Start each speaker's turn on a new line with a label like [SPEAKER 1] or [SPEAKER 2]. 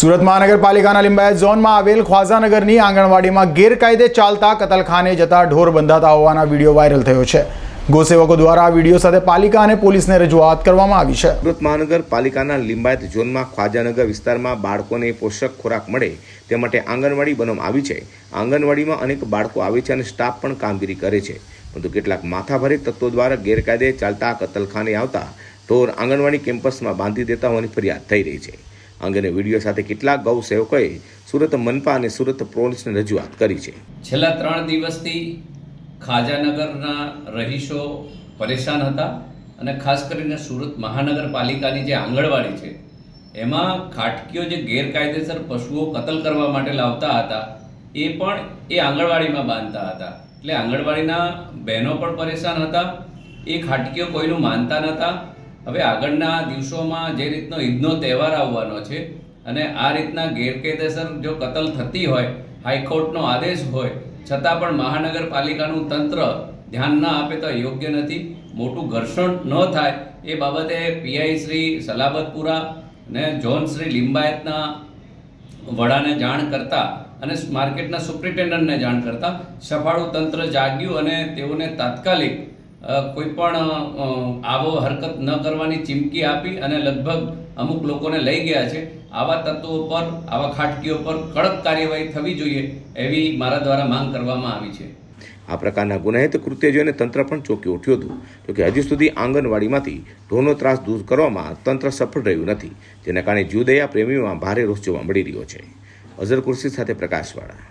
[SPEAKER 1] સુરત મહાનગરપાલિકાના લિંબાયત ઝોનમાં આવેલ ખ્વાઝાનગરની આંગણવાડીમાં ગેરકાયદે ચાલતા કતલખાને જતા ઢોર બંધાતા હોવાના વીડિયો વાયરલ થયો છે. ગોસેવકો દ્વારા આ વીડિયો સાથે પાલિકા અને પોલીસને રજૂઆત કરવામાં આવી છે.
[SPEAKER 2] સુરત મહાનગરપાલિકાના લિંબાયત ઝોનમાં ખ્વાજાનગર વિસ્તારમાં બાળકોને પોષક ખોરાક મળે તે માટે આંગણવાડી બનાવવામાં આવી છે. આંગણવાડીમાં અનેક બાળકો આવે છે અને સ્ટાફ પણ કામગીરી કરે છે. પરંતુ કેટલાક માથાભારે તત્વો દ્વારા ગેરકાયદે ચાલતા કતલખાને આવતા ઢોર આંગણવાડી કેમ્પસમાં બાંધી દેતા હોવાની ફરિયાદ થઈ રહી છે. આ અંગેને વીડિયો સાથે કેટલાક ગૌ સેવકોએ સુરત મનપા અને સુરત પોલીસને રજૂઆત કરી છે.
[SPEAKER 3] છેલ્લા ત્રણ દિવસથી ખાજાનગરના રહીશો પરેશાન હતા અને ખાસ કરીને સુરત મહાનગરપાલિકાની જે આંગણવાડી છે, એમાં ખાટકીઓ જે ગેરકાયદેસર પશુઓ કતલ કરવા માટે લાવતા હતા, એ પણ એ આંગણવાડીમાં બાંધતા હતા. એટલે આંગણવાડીના બહેનો પણ પરેશાન હતા, એ ખાટકીઓ કોઈનું માનતા નહોતા હવે આગળના દિવસોમાં જે રીતનો ઈદનો તહેવાર આવવાનો છે અને આ રીતના ગેરકાયદેસર જો કતલ થતી હોય, હાઈકોર્ટનો આદેશ હોય, છતાં પણ મહાનગરપાલિકાનું તંત્ર ધ્યાન ન આપે તો યોગ્ય નથી. મોટું ઘર્ષણ ન થાય એ બાબતે પીઆઈ શ્રી સલાબતપુરા ને જોન શ્રી લિંબાયતના વડાને જાણ કરતા અને માર્કેટના સુપ્રિન્ટેન્ડન્ટને જાણ કરતા સફાળું તંત્ર જાગ્યું અને તેઓને તાત્કાલિક કોઈ પણ આવો હરકત ન કરવાની ચીમકી આપી અને લગભગ અમુક લોકોને લઈ ગયા છે, આવા તત્વો પર, આવા ખાટકીઓ પર કડક કાર્યવાહી થવી જોઈએ એવી મારા દ્વારા માંગ કરવામાં આવી છે.
[SPEAKER 2] આ પ્રકારના ગુનાહિત કૃત્ય જોઈને તંત્ર પણ ચોંકી ઉઠ્યું હતું જોકે હજી સુધી આંગણવાડીમાંથી ઢોરનો ત્રાસ દૂર કરવામાં તંત્ર સફળ રહ્યું નથી, જેના કારણે જુદયા પ્રેમીઓમાં ભારે રોષ જોવા મળી રહ્યો છે. અઝર કુર્સી સાથે પ્રકાશવાળા.